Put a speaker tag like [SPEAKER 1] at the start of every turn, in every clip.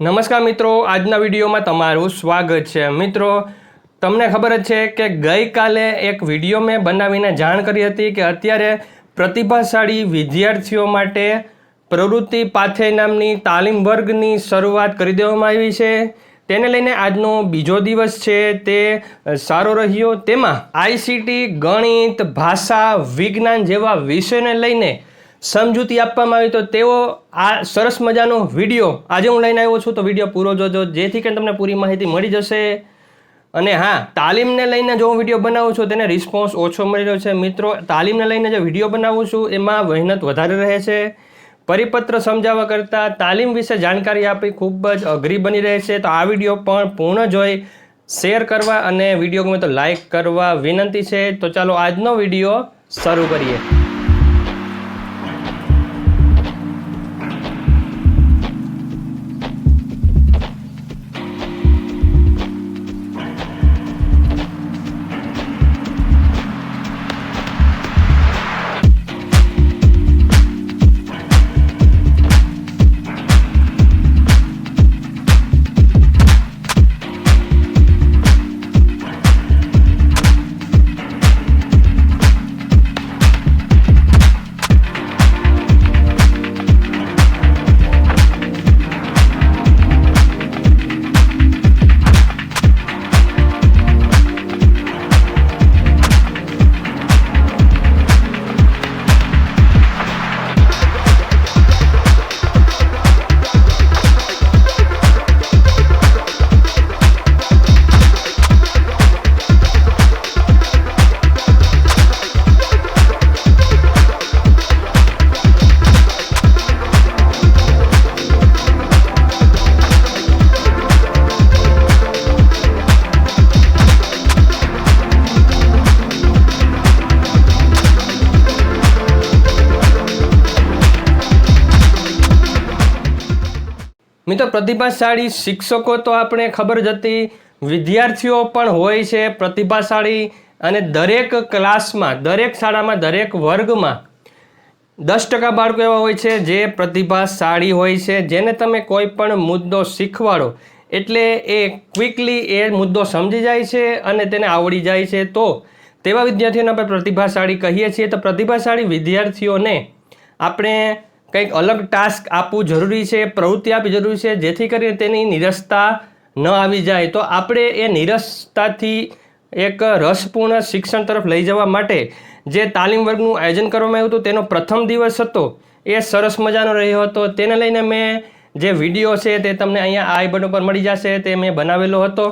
[SPEAKER 1] નમસ્કાર મિત્રો, આજના વિડીયોમાં તમારું સ્વાગત છે. મિત્રો, તમને ખબર જ છે કે ગઈકાલે એક વીડિયો મેં બનાવીને જાણ કરી હતી કે અત્યારે પ્રતિભાશાળી વિદ્યાર્થીઓ માટે પ્રવૃત્તિ પાથે નામની તાલીમ વર્ગની શરૂઆત કરી દેવામાં આવી છે. તેને લઈને આજનો બીજો દિવસ છે, તે સારો રહ્યો. તેમાં આઈસીટી, ગણિત, ભાષા, વિજ્ઞાન જેવા વિષયને લઈને સમજૂતી આપવામાં આવી તો તેઓ આ સરસ મજાનો વીડિયો આજે હું લઈને આવ્યો છું, તો વીડિયો પૂરો જોજો, જેથી કરીને તમને પૂરી માહિતી મળી જશે. અને હા, તાલીમને લઈને જો હું વીડિયો બનાવું છું, તેને રિસ્પોન્સ ઓછો મળી રહ્યો છે. મિત્રો, તાલીમને લઈને જે વીડિયો બનાવું છું, એમાં મહેનત વધારે રહે છે. પરિપત્ર સમજાવવા કરતાં તાલીમ વિશે જાણકારી આપી ખૂબ જ અઘરી બની રહે છે. તો આ વીડિયો પણ પૂર્ણ જોઈ, શેર કરવા અને વીડિયો ગમે તો લાઈક કરવા વિનંતી છે. તો ચાલો આજનો વીડિયો શરૂ કરીએ. પ્રતિભાશાળી શિક્ષકો તો આપણે ખબર જ હતી. વિદ્યાર્થીઓ પણ હોય છે પ્રતિભાશાળી અને દરેક ક્લાસમાં, દરેક શાળામાં, દરેક વર્ગમાં. દસ ટકા બાળકો એવા હોય છે જે પ્રતિભાશાળી હોય છે. જેને તમે કોઈ પણ મુદ્દો શીખવાડો, એટલે એ ક્વિકલી એ મુદ્દો સમજી જાય છે અને તેને આવડી જાય છે. તો તેવા વિદ્યાર્થીઓને આપણે પ્રતિભાશાળી કહીએ છીએ. તો પ્રતિભાશાળી વિદ્યાર્થીઓને આપણે કંઈક અલગ ટાસ્ક આપવું જરૂરી છે, પ્રવૃત્તિ આપવી જરૂરી છે, જેથી કરીને તેની નિરસતા ન આવી જાય. તો આપણે એ નિરસતાથી એક રસપૂર્ણ શિક્ષણ તરફ લઈ જવા માટે જે તાલીમ વર્ગનું આયોજન કરવામાં આવ્યું હતું, તેનો પ્રથમ દિવસ હતો. એ સરસ મજાનો રહ્યો હતો. તેને લઈને મેં જે વીડિયો છે તે તમને અહીંયા આઈ બટન ઉપર મળી જશે, તે મેં બનાવેલો હતો.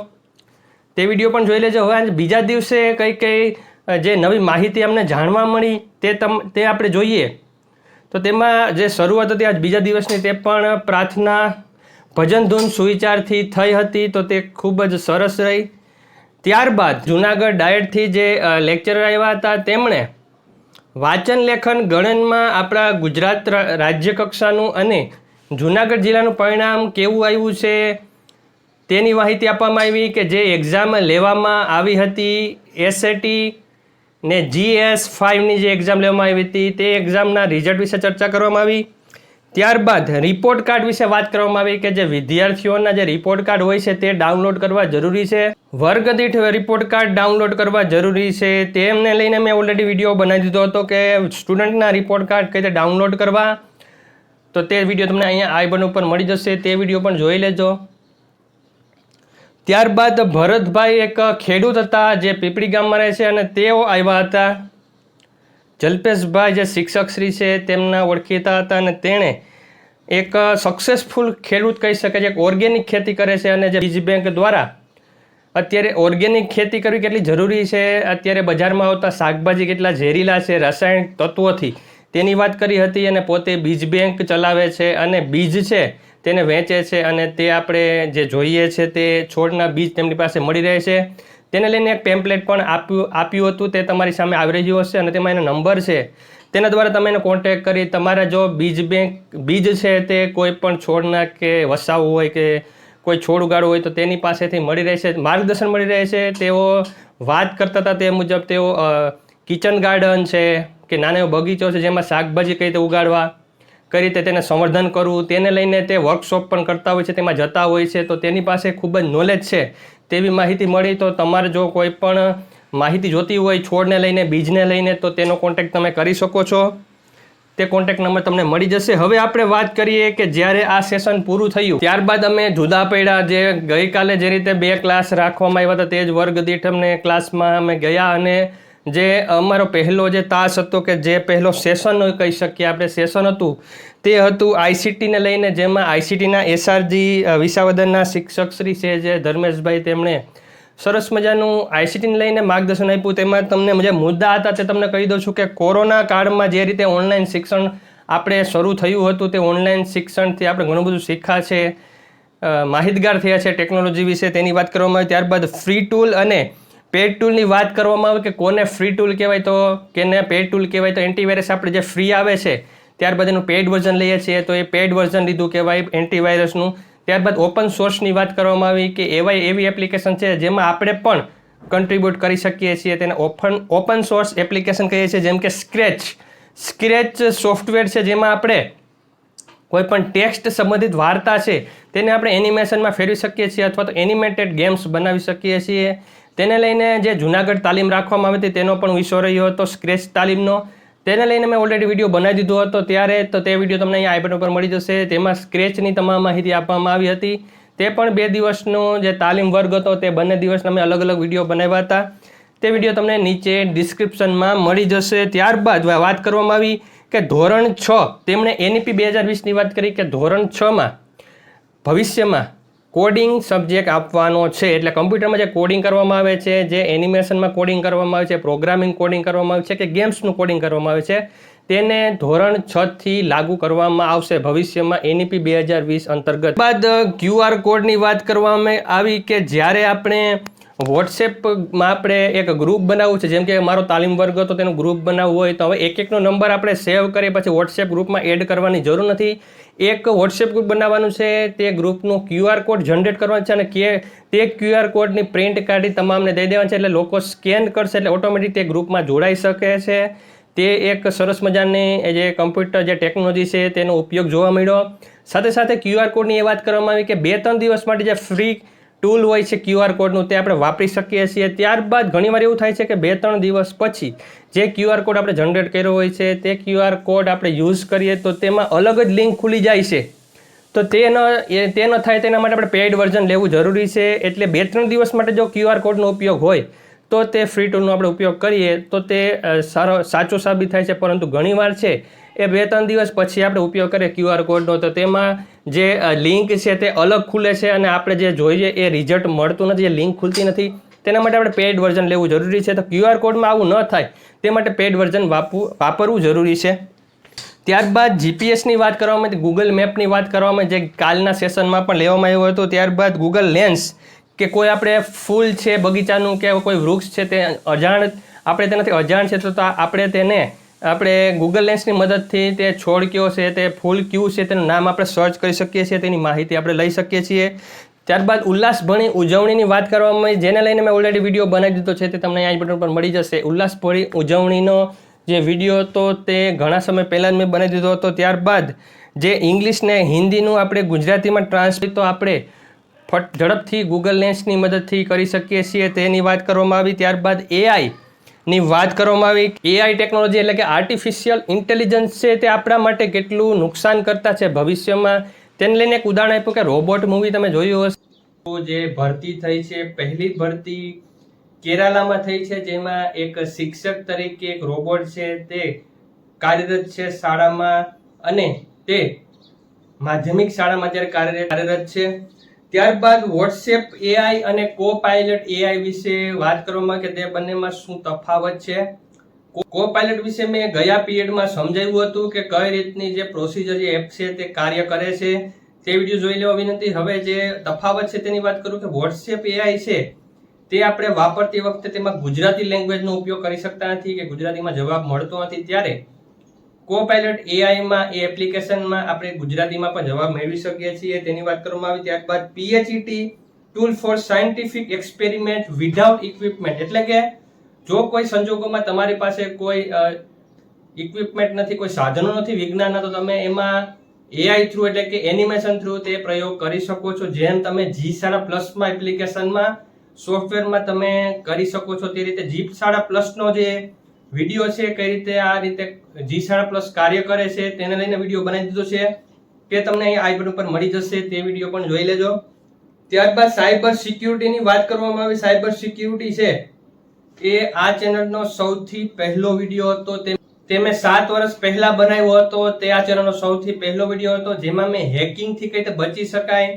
[SPEAKER 1] તે વીડિયો પણ જોઈ લેજો. હવે બીજા દિવસે કઈ કઈ જે નવી માહિતી અમને જાણવા મળી, તે તમ, તે આપણે જોઈએ. તો તેમાં જે શરૂઆત હતી, આજ બીજા દિવસની, તે પણ પ્રાર્થના, ભજન ધૂન સુવિચારથી થઈ હતી, તો તે ખૂબ જ સરસ રહી. ત્યારબાદ જુનાગઢ ડાયટથી જે લેક્ચરર આવ્યા હતા, તેમણે વાંચન લેખન ગણનમાં આપણા ગુજરાત રાજ્ય કક્ષાનું અને જુનાગઢ જિલ્લાનું પરિણામ કેવું આવ્યું છે, તેની માહિતી આપવામાં આવી કે જે એક્ઝામ લેવામાં આવી હતી એસએટી ને જીએસ ફાઇવની જે એક્ઝામ લેવામાં આવી હતી, તે એક્ઝામના રિઝલ્ટ વિશે ચર્ચા કરવામાં આવી. ત્યારબાદ રિપોર્ટ કાર્ડ વિશે વાત કરવામાં આવી કે જે વિદ્યાર્થીઓના જે રિપોર્ટ કાર્ડ હોય છે, તે ડાઉનલોડ કરવા જરૂરી છે. વર્ગ દીઠ રિપોર્ટ કાર્ડ ડાઉનલોડ કરવા જરૂરી છે. તેમને લઈને મેં ઓલરેડી વીડિયો બનાવી દીધો હતો કે સ્ટુડન્ટના રિપોર્ટ કાર્ડ કઈ રીતે ડાઉનલોડ કરવા. તો તે વીડિયો તમને અહીંયા આઈ બન ઉપર મળી જશે. તે વીડિયો પણ જોઈ લેજો. ત્યારબાદ ભરતભાઈ એક ખેડૂત હતા જે પીપળી ગામમાં રહે છે અને તેઓ આવ્યા હતા. જલ્પેશભાઈ જે શિક્ષક શ્રી છે તેમના ઓળખીતા હતા અને તેણે એક સક્સેસફુલ ખેડૂત કહી શકે છે, એક ઓર્ગેનિક ખેતી કરે છે અને જે બીજ બેંક દ્વારા અત્યારે ઓર્ગેનિક ખેતી કરવી કેટલી જરૂરી છે? અત્યારે બજારમાં આવતા શાકભાજી કેટલા ઝેરીલા છે? રાસાયણિક તત્વોથી તેની વાત કરી હતી અને પોતે બીજ બેંક ચલાવે છે અને બીજ છે તેને વેચે છે અને તે આપણે જે જોઈએ છે તે છોડના બીજ તેમની પાસે મળી રહે છે. તેને લઈને એક પેમ્પલેટ પણ આપ્યું આપ્યું હતું, તે તમારી સામે આવી રહ્યું હશે અને તેમાં એનો નંબર છે. તેના દ્વારા તમે એને કોન્ટેક કરી, તમારા જો બીજ બેંક બીજ છે તે કોઈ પણ છોડના કે વસાવવું હોય કે કોઈ છોડ ઉગાડવું હોય તો તેની પાસેથી મળી રહેશે માર્ગદર્શન મળી રહે છે. તેઓ વાત કરતા હતા તે મુજબ તેઓ કિચન ગાર્ડન છે કે નાનો એવો બગીચો છે જેમાં શાકભાજી કઈ રીતે ઉગાડવા. કઈ રીતે તેને સંવર્ધન કરવું, તેને લઈને તે વર્કશોપ પણ કરતા હોય છે, તેમાં જતા હોય છે, તો તેની પાસે ખૂબ જ નોલેજ છે. તેવી માહિતી મળી તો તમારે જો કોઈ પણ માહિતી જોતી હોય છોડને લઈને, બીજને લઈને, તો તેનો કોન્ટેક્ટ તમે કરી શકો છો. તે કોન્ટેક્ટ નંબર તમને મળી જશે. હવે આપણે વાત કરીએ કે જ્યારે આ સેશન પૂરું થયું, ત્યારબાદ અમે જુદા પડ્યા જે ગઈકાલે જે રીતે બે ક્લાસ રાખવામાં આવ્યા હતા, તે જ વર્ગ દીઠ અમને ક્લાસમાં અમે ગયા અને જે અમારો પહેલો જે તાસ હતો કે જે પહેલો સેશન કહી શકીએ આપણે સેશન હતું, તે હતું આઈસીટીને લઈને, જેમાં આઈસીટીના એસઆરજી વિસાવદરના શિક્ષક શ્રી છે જે ધર્મેશભાઈ તેમણે સરસ મજાનું આઈસીટીને લઈને માર્ગદર્શન આપ્યું. તેમાં તમને જે મુદ્દા હતા તે તમને કહી દઉં છું કે કોરોના કાળમાં જે રીતે ઓનલાઈન શિક્ષણ આપણે શરૂ થયું હતું, તે ઓનલાઈન શિક્ષણથી આપણે ઘણું બધું શીખ્યા છે માહિતગાર થયા છે ટેકનોલોજી વિશે. તેની વાત કરવામાં આવી ત્યારબાદ ફ્રી ટૂલ અને પેડ ટૂલની વાત કરવામાં આવે કે કોને ફ્રી ટૂલ કહેવાય તો, કેને પેડ ટૂલ કહેવાય તો એન્ટીવાયરસ આપણે જે ફ્રી આવે છે, ત્યારબાદ એનું પેડ વર્ઝન લઈએ છીએ, તો એ પેડ વર્ઝન લીધું કહેવાય એન્ટીવાયરસનું ત્યારબાદ ઓપન સોર્સની વાત કરવામાં આવી કે એવા એવી એપ્લિકેશન છે જેમાં આપણે પણ કન્ટ્રીબ્યુટ કરી શકીએ છીએ. તેને ઓપન ઓપન સોર્સ એપ્લિકેશન કહીએ છીએ, જેમ કે સ્ક્રેચ સ્ક્રેચ સોફ્ટવેર છે જેમાં આપણે કોઈ પણ ટેક્સ્ટ સંબંધિત વાર્તા છે, તેને આપણે એનિમેશનમાં ફેરવી શકીએ છીએ અથવા તો એનિમેટેડ ગેમ્સ બનાવી શકીએ છીએ. તેને લઈને જે જુનાગઢ તાલીમ રાખવામાં આવી હતી તેનો પણ વિષય રહ્યો હતો સ્ક્રેચ તાલીમનો. તેને લઈને મેં ઓલરેડી વીડિયો બનાવી દીધો હતો. ત્યારે તો તે વીડિયો તમને અહીંયા આઈ ઉપર પર મળી જશે. તેમાં સ્ક્રેચની તમામ માહિતી આપવામાં આવી હતી. તે પણ બે દિવસનો જે તાલીમ વર્ગ હતો તે બંને દિવસના મેં અલગ અલગ વીડિયો બનાવ્યા હતા. તે વીડિયો તમને નીચે ડિસ્ક્રિપ્શનમાં મળી જશે. ત્યારબાદ વાત કરવામાં આવી કે ધોરણ છ, તેમણે એનઈપી બે હજાર વીસની વાત કરી કે ધોરણ છમાં ભવિષ્યમાં કોડિંગ સબ્જેક્ટ આપવાનો છે. એટલે કમ્પ્યુટરમાં જે કોડિંગ કરવામાં આવે છે, જે એનિમેશનમાં કોડિંગ કરવામાં આવે છે પ્રોગ્રામિંગ કોડિંગ કરવામાં આવે છે કે ગેમ્સનું કોડિંગ કરવામાં આવે છે, તેને ધોરણ છ થી લાગુ કરવામાં આવશે ભવિષ્યમાં એનઈપી બે હજાર વીસ અંતર્ગત. બાદ ક્યુઆર કોડની વાત કરવામાં આવી કે જ્યારે આપણે વોટ્સએપમાં આપણે એક ગ્રુપ બનાવવું છે. જેમ કે મારો તાલીમ વર્ગ હતો, તેનું ગ્રુપ બનાવવું હોય તો હવે એક એકનો નંબર આપણે સેવ કરીએ, પછી વોટ્સએપ ગ્રુપમાં એડ કરવાની જરૂર નથી. એક વોટ્સએપ ગ્રુપ બનાવવાનું છે, તે ગ્રુપનું ક્યુઆર કોડ જનરેટ કરવાનું છે અને કે, તે ક્યુઆર કોડની પ્રિન્ટ કાઢી તમામને દઈ દેવાની છે એટલે લોકો સ્કેન કરશે એટલે ઓટોમેટિક તે ગ્રુપમાં જોડાઈ શકે છે. તે એક સરસ મજાની જે કમ્પ્યુટર જે ટેકનોલોજી છે, તેનો ઉપયોગ જોવા મળ્યો. સાથે સાથે ક્યુઆર કોડની એ વાત કરવામાં આવી કે બે ત્રણ દિવસ માટે જે ફ્રી ટૂલ હોય છે ક્યુઆર કોડનું તે આપણે વાપરી શકીએ છીએ. ત્યારબાદ ઘણીવાર એવું થાય છે કે બે ત્રણ દિવસ પછી જે ક્યુઆર કોડ આપણે જનરેટ કર્યો હોય છે, તે ક્યુઆર કોડ આપણે યુઝ કરીએ તો તેમાં અલગ જ લિંક ખુલી જાય છે. તો તે ન, એ, તે ન થાય તેના માટે આપણે પેઇડ વર્ઝન લેવું જરૂરી છે. એટલે બે ત્રણ દિવસ માટે જો ક્યુઆર કોડનો ઉપયોગ હોય, તો તે ફ્રી ટૂલનો આપણે ઉપયોગ કરીએ તો તે સારો, સાચો સાબિત થાય છે. પરંતુ ઘણીવાર છે, એ બે ત્રણ દિવસ પછી આપણે ઉપયોગ કરીએ ક્યુઆર કોડનો તો તેમાં જે લિંક છે તે અલગ ખુલે છે અને આપણે જે જોઈએ એ રિઝલ્ટ મળતું નથી, જે લિંક ખુલતી નથી, તેના માટે આપણે પેડ વર્ઝન લેવું જરૂરી છે. તો ક્યુઆર કોડમાં આવું ન થાય, તે માટે પેડ વર્ઝન વાપવું વાપરવું જરૂરી છે. ત્યારબાદ જીપીએસની વાત કરવામાં ગૂગલ મેપની વાત કરવામાં જે કાલના સેશનમાં પણ લેવામાં આવ્યો હતો. ત્યારબાદ ગૂગલ લેન્સ કે કોઈ આપણે ફૂલ છે, બગીચાનું કે કોઈ વૃક્ષ છે તે અજાણ, આપણે તેનાથી અજાણ છે તો આપણે તેને આપણે ગૂગલ લેન્સની મદદથી તે છોડ કયો છે, તે ફૂલ કયું છે, તેનું નામ આપણે સર્ચ કરી શકીએ છીએ, તેની માહિતી આપણે લઈ શકીએ છીએ. ત્યારબાદ ઉલ્લાસભણી ઉજવણીની વાત કરવામાં જેને લઈને મેં ઓલરેડી વીડિયો બનાવી દીધો છે, તે તમને આ બટન પર મળી જશે. ઉલ્લાસભણી ઉજવણીનો જે વીડિયો હતો, તે ઘણા સમય પહેલાં જ મેં બનાવી દીધો હતો. ત્યારબાદ જે ઇંગ્લિશ ને હિન્દીનું આપણે ગુજરાતીમાં ટ્રાન્સલેટ તો આપણે ફટ ઝડપથી ગૂગલ લેન્સની મદદથી કરી શકીએ છીએ, તેની વાત કરવામાં આવી. ત્યારબાદ એઆઈ ની વાત કરવામાં આવી. એઆઈ ટેકનોલોજી એટલે કે આર્ટિફિશિયલ ઇન્ટેલિજન્સ છે તે આપણા માટે કેટલું નુકસાન કરતા છે ભવિષ્યમાં. તેને લઈને એક ઉદાહરણ આપ્યું કે રોબોટ મૂવી તમે જોયું હશે. જે ભરતી થઈ છે, પહેલી ભરતી કેરાલામાં થઈ છે, જેમાં એક શિક્ષક તરીકે એક રોબોટ છે તે કાર્યરત છે શાળામાં અને તે માધ્યમિક શાળામાં અત્યારે કાર્યરત કાર્યરત છે. ત્યારબાદ વોટ્સએપ એઆઈ અને કો પાયલટ એઆઈ વિશે વાત કરવામાં કે તે બંનેમાં શું તફાવત છે? કો પાયલટ વિશે મેં ગયા પીરિયડમાં સમજાવ્યું હતું કે કઈ રીતની જે પ્રોસિજર એપ છે તે કાર્ય કરે છે. તે વીડિયો જોઈ લેવા વિનંતી. હવે જે તફાવત છે તેની વાત કરું કે વોટ્સએપ એઆઈ છે તે આપણે વાપરતી વખતે તેમાં ગુજરાતી લેંગ્વેજનો ઉપયોગ કરી શકતા નથી કે ગુજરાતીમાં જવાબ મળતો નથી. ત્યારે કો પાયલટ એઆઈમાં એ એપ્લિકેશનમાં આપણે ગુજરાતીમાં પણ જવાબ મેળવી શકીએ છીએ. તેની વાત કરવામાં આવી ત્યારબાદ P H E T tool for scientific experiment without equipment એટલે કે જો કોઈ સંજોગોમાં તમારી પાસે કોઈ ઇક્વિપમેન્ટ નથી, કોઈ સાધનો નથી, વિજ્ઞાનના, તો તમે એમાં એઆઈ થ્રુ એટલે કે એનિમેશન થ્રુ તે પ્રયોગ કરી શકો છો. જેમ તમે જી શાળા પ્લસમાં એપ્લિકેશનમાં સોફ્ટવેરમાં તમે કરી શકો છો. તે રીતે જી શાળા પ્લસનો જે વીડિયો છે, કઈ રીતે આ રીતે જી પ્લસ કાર્ય કરે છે, તેને લઈને વીડિયો બનાવી દીધો છે. તે તમને અહીં આઈ બટન મળી જશે, તે વીડિયો પણ જોઈ લેજો. ત્યારબાદ સાયબર સિક્યુરિટીની વાત કરવામાં આવી. સાયબર સિક્યુરિટી છે, એ આ ચેનલનો સૌથી પહેલો વીડિયો હતો. તે તે મેં સાત વર્ષ પહેલા બનાવ્યો હતો. તે આ ચેનલનો સૌથી પહેલો વીડિયો હતો, જેમાં મેં હેકિંગથી કઈ રીતે બચી શકાય.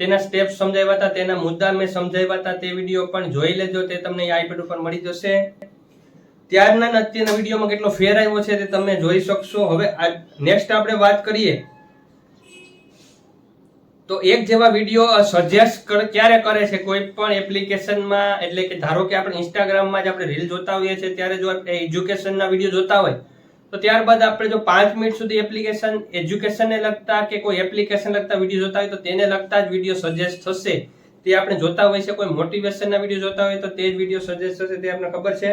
[SPEAKER 1] તેના સ્ટેપ સમજાવ્યા હતા, તેના મુદ્દા મેં સમજાવ્યા હતા. તે વીડિયો પણ જોઈ લેજો, તે તમને આઈપેડ ઉપર મળી જશે. ત્યારના અત્યારના વિડીયોમાં કેટલો ફેર આવ્યો છે તે તમે જોઈ શકશો. હવે નેક્સ્ટ આપણે વાત કરીએ. તો એક જેવા વીડિયો સજેસ્ટ ક્યારે કરે છે? કોઈ પણ એપ્લિકેશનમાં એટલે કે ધારો કે આપણે ઇન્સ્ટાગ્રામમાં જ આપણે રીલ જોતા હોઈએ છીએ, ત્યારે જો આપણે એજ્યુકેશનના વીડિયો જોતા હોય, તો ત્યારબાદ આપણે જો પાંચ મિનિટ સુધી એપ્લિકેશન એજ્યુકેશનને લગતા કે કોઈ એપ્લિકેશન લગતા વીડિયો જોતા હોય, તો તેને લગતા જ વીડિયો સજેસ્ટ થશે. તે આપણે જોતા હોય છે કોઈ મોટિવેશનના વીડિયો જોતા હોય, તો તે જ વીડિયો સજેસ્ટ થશે, તે આપણને ખબર છે?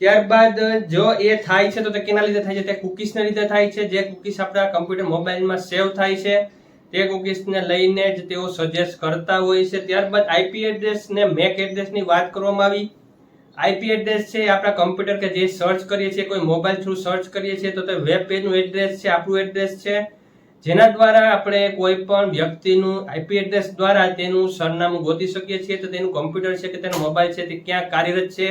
[SPEAKER 1] ત્યારબાદ, જો એ થાય છે, તો તે કેના લીધે થાય છે? તે કુકીસના લીધે થાય છે. જે કુકીસ આપણા કમ્પ્યુટર મોબાઈલમાં સેવ થાય છે, તે કુકીસને લઈને જ તેઓ સજેસ્ટ કરતા હોય છે. ત્યારબાદ આઈપી એડ્રેસ ને મેક એડ્રેસની વાત કરવામાં આવી. આઈપી એડ્રેસ છે આપણા કમ્પ્યુટર કે જે સર્ચ કરીએ છીએ, કોઈ મોબાઈલ થ્રુ સર્ચ કરીએ છીએ, તો તે વેબ પેજનું એડ્રેસ છે, આપણું એડ્રેસ છે. જેના દ્વારા આપણે કોઈ પણ વ્યક્તિનું આઈપી એડ્રેસ દ્વારા તેનું સરનામું ગોતી શકીએ છીએ, તો તેનું કમ્પ્યુટર છે કે તેનો મોબાઈલ છે, તે ક્યાં કાર્યરત છે?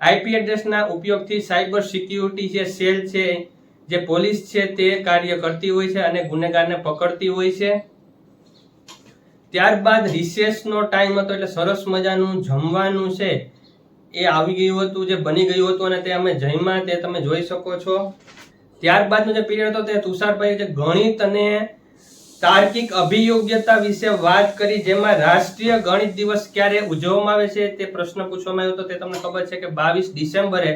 [SPEAKER 1] આઈપી એડ્રેસના ઉપયોગથી સાયબર સિક્યુરિટી જે સેલ છે, જે પોલીસ છે, તે કાર્ય કરતી હોય છે અને ગુનેગારને પકડતી હોય છે. ત્યારબાદ રિસેસનો ટાઈમ હતો એટલે સરસ મજાનું જમવાનું છે, એ આવી ગયું હતું, જે બની ગયું હતું અને તે અમે જમ્યા, તે તમે જોઈ શકો છો. ત્યારબાદનો જે પીરિયડ હતો તે તુષારભાઈ જે ગણિત અને તાર્કિક અભિયોગ્યતા વિશે વાત કરી, જેમાં રાષ્ટ્રીય ગણિત દિવસ ક્યારે ઉજવવામાં આવે છે તે પ્રશ્ન પૂછવામાં આવ્યો તો તે તમને ખબર છે કે બાવીસ ડિસેમ્બરે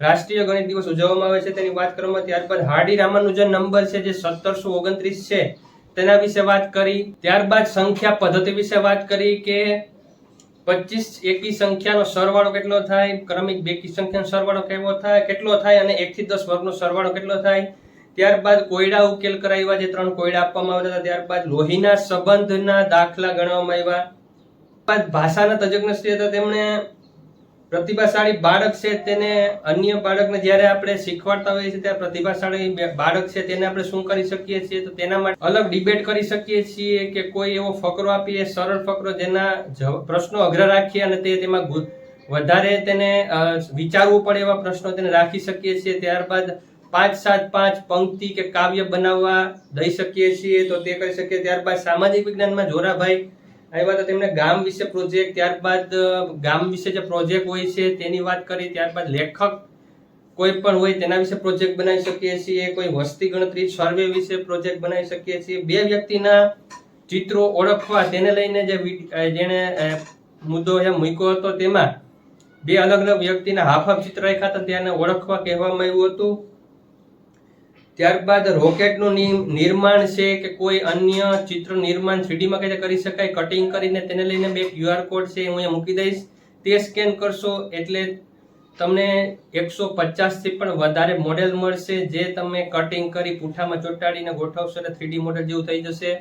[SPEAKER 1] રાષ્ટ્રીય ગણિત દિવસ ઉજવવામાં આવે છે તેની વાત કરવામાં ત્યારબાદ હાર્ડી રામાનુજન નંબર છે જે સત્તરસો ઓગણત્રીસ છે તેના વિશે વાત કરી. ત્યારબાદ સંખ્યા પદ્ધતિ વિશે વાત કરી કે પચીસ એકી સંખ્યાનો સરવાળો કેટલો થાય? ક્રમિક બેકી સંખ્યાનો સરવાળો કેવો થાય? કેટલો થાય? અને એકથી દસ વર્ગનો સરવાળો કેટલો થાય? ત્યારબાદ કોયડા ઉકેલ કરાવ્યા, જે ત્રણ કોયડા આપવામાં આવ્યા હતા. ત્યારબાદ લોહીના સંબંધના દાખલા ગણવામાં આવ્યા. બાદ ભાષાના તજજ્ઞ શ્રી હતા. તેમણે પ્રતિભાશાળી બાળક છે તેને અન્ય બાળકને જ્યારે આપણે શીખવાડતા હોઈએ છીએ, ત્યારે પ્રતિભાશાળી બાળક છે તેને આપણે શું કરી શકીએ છીએ? તો તેના માટે અલગ ડિબેટ કરી શકીએ છીએ કે કોઈ એવો ફકરો આપીએ, સરળ ફકરો જેના પ્રશ્નો અઘરા રાખીએ અને તે તેમાં વધારે તેને વિચારવું પડે એવા પ્રશ્નો તેને રાખી શકીએ છીએ. ત્યારબાદ પાંચ સાત પાંચ પંક્તિ કે કાવ્ય બનાવવા દઈ શકીએ છીએ તો તે કરી શકીએ. ત્યારબાદ સામાજિક વિજ્ઞાનમાં જોરાભાઈ આવ્યા તો તેમણે ગામ વિશે પ્રોજેક્ટ ત્યારબાદ ગામ વિશે જે પ્રોજેક્ટ હોય છે તેની વાત કરી. ત્યારબાદ લેખક કોઈ પણ હોય તેના વિશે પ્રોજેક્ટ બનાવી શકીએ છીએ. કોઈ વસ્તી ગણતરી સર્વે વિશે પ્રોજેક્ટ બનાવી શકીએ છીએ. બે વ્યક્તિના ચિત્રો ઓળખવા તેને લઈને જે જેણે મુદ્દો એ મૂક્યો હતો તેમાં બે અલગ અલગ વ્યક્તિના હાફ હાફ ચિત્ર રાખ્યા હતા. તેને ઓળખવા કહેવામાં આવ્યું હતું. ત્યારબાદ રોકેટનું નિર્માણ છે કે કોઈ અન્ય ચિત્ર નિર્માણ થ્રીડીમાં કઈ કરી શકાય કટિંગ કરીને તેને લઈને બે ક્યુઆર કોડ છે હું અહીંયા મૂકી દઈશ. તે સ્કેન કરશો એટલે તમને એકસો પચાસથી પણ વધારે મોડેલ મળશે જે તમે કટિંગ કરી પૂઠામાં ચોંટાડીને ગોઠવશો એટલે થ્રીડી મોડેલ જેવું થઈ જશે.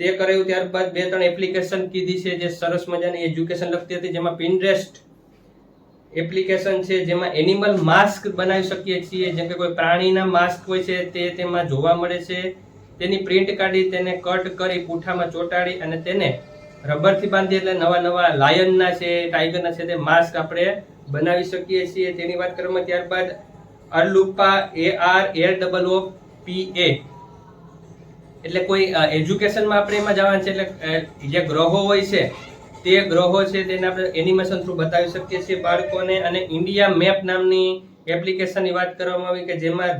[SPEAKER 1] તે કરાયું ત્યારબાદ બે ત્રણ એપ્લિકેશન કીધી છે જે સરસ મજાની એજ્યુકેશન લગતી હતી જેમાં પિનરેસ્ટ એપ્લિકેશન છે જેમાં એનિમલ માસ્ક બનાવી શકીએ છીએ. જેમ કે કોઈ પ્રાણીના માસ્ક હોય છે, તે તેમાં જોવા મળે છે. તેની પ્રિન્ટ કાઢી, તેને કટ કરી, પૂઠામાં ચોંટાડી અને તેને રબરથી બાંધી એટલે નવા નવા લાયનના છે ટાઈગરના છે, તે માસ્ક આપણે બનાવી શકીએ છીએ. તેની વાત કરવામાં ત્યારબાદ Arloopa A R L double O P A એટલે કોઈ એજ્યુકેશનમાં આપણે એમાં જવાનું છે, એટલે જે ગ્રહો હોય છે તે ગ્રહો છે તેને આપણે એનિમેશન થ્રુ બતાવી શકીએ છીએ બાળકોને અને ઇન્ડિયા મેપ નામની એપ્લિકેશનની વાત કરવામાં આવી કે જેમાં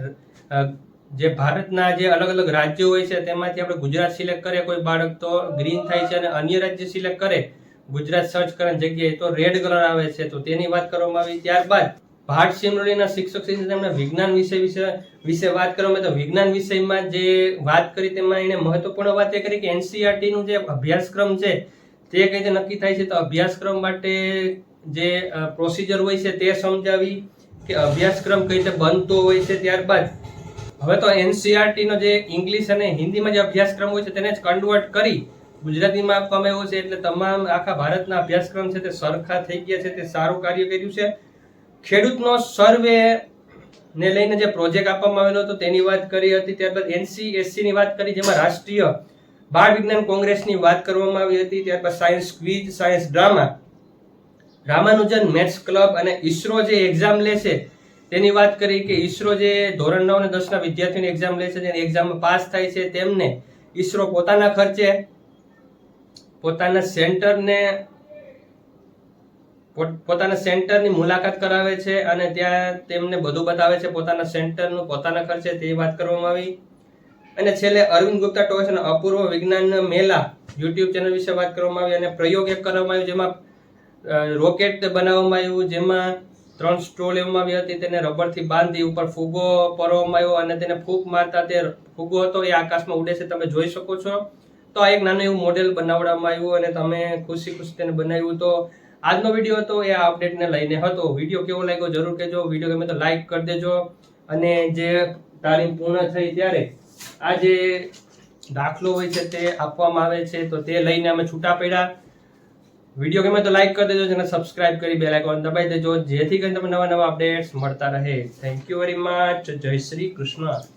[SPEAKER 1] જે ભારતના જે અલગ અલગ રાજ્યો હોય છે તેમાંથી આપણે ગુજરાત સિલેક્ટ કરીએ, કોઈ બાળક તો ગ્રીન થાય છે અને અન્ય રાજ્ય સિલેક્ટ કરે, ગુજરાત સર્ચ કરવાની જગ્યાએ તો રેડ કલર આવે છે. તો તેની વાત કરવામાં આવી. ત્યારબાદ ભાટ સિમરોલીના શિક્ષક તેમણે વિજ્ઞાન વિષય વિશે વિશે વાત કરવામાં તો વિજ્ઞાન વિષયમાં જે વાત કરી તેમાં એને મહત્વપૂર્ણ વાત એ કરી કે એનસીઆરટીનું જે અભ્યાસક્રમ છે તે કઈ રીતે નક્કી થાય છે તો અભ્યાસક્રમ માટે જે પ્રોસિજર હોય છે તે સમજાવી કે અભ્યાસક્રમ કઈ રીતે બનતો હોય છે ત્યારબાદ હવે તો એનસીઆરટી નો જે ઇંગ્લિશ અને હિન્દીમાં જે અભ્યાસક્રમ હોય છે તેને જ કન્વર્ટ કરી ગુજરાતીમાં આપવામાં આવ્યો છે એટલે તમામ આખા ભારતના અભ્યાસક્રમ છે તે સરખા થઈ ગયા છે, તે સારું કાર્ય કર્યું છે. ખેડૂતનો સર્વે ને લઈને જે પ્રોજેક્ટ આપવામાં આવેલો હતો તેની વાત કરી હતી ત્યારબાદ એનસીએસસીની વાત કરી જેમાં રાષ્ટ્રીય બાળ વિજ્ઞાન કોંગ્રેસની વાત કરવામાં આવી હતી, ત્યારબાદ science quiz science drama Ramanujan maths club અને ઈસરો જે એક્ઝામ લે છે, તેની વાત કરી કે ઈસરો જે ધોરણ નવ અને દસના વિદ્યાર્થીઓની એક્ઝામ લે છે, જેની એક્ઝામમાં પાસ થાય છે, તેમને ઈસરો પોતાના ખર્ચે, પોતાના સેન્ટરને, પોત- પોતાના સેન્ટરની મુલાકાત કરાવે છે અને ત્યાં તેમને બધું બતાવે છે, પોતાના સેન્ટરનું પોતાના ખર્ચે તે વાત કરવામાં આવી. અને છેલ્લે અરવિંદ ગુપ્તા ટોચ અને અપૂર્વ વિજ્ઞાન મેલા યુટ્યુબ ચેનલ વિશે વાત કરવામાં આવી અને પ્રયોગ એક કરવામાં આવ્યો જેમાં રોકેટ બનાવવામાં આવ્યું, જેમાં ત્રણ સ્ટ્રો લેવામાં આવી હતી, તેને રબરથી બાંધી ઉપર ફુગો પરવામાં આવ્યો અને તેને ફૂંક મારતા તે ફુગો હતો એ આકાશમાં ઉડે છે, તમે જોઈ શકો છો. તો આ એક નાનું એવું મોડેલ બનાવવામાં આવ્યું અને તમે ખુશી ખુશી તેને બનાવ્યું. તો આજનો વીડિયો હતો, એ અપડેટને લઈને હતો. વીડિયો કેવો લાગ્યો જરૂર કહેજો. વીડિયો ગમે તો લાઈક કરી દેજો અને જે તાલીમ પૂર્ણ થઈ ત્યારે આ જે દાખલો હોય છે તે આપવામાં આવે છે, તો તે લઈને અમે છૂટા પડ્યા. વીડિયો ગમે તો લાઈક કરી દેજો અને સબસ્ક્રાઇબ કરી બેલ આઇકોન દબાવી દેજો, જેથી કરીને તમને નવા નવા અપડેટ્સ મળતા રહે. થેન્ક યુ વેરી મચ જય શ્રી કૃષ્ણ.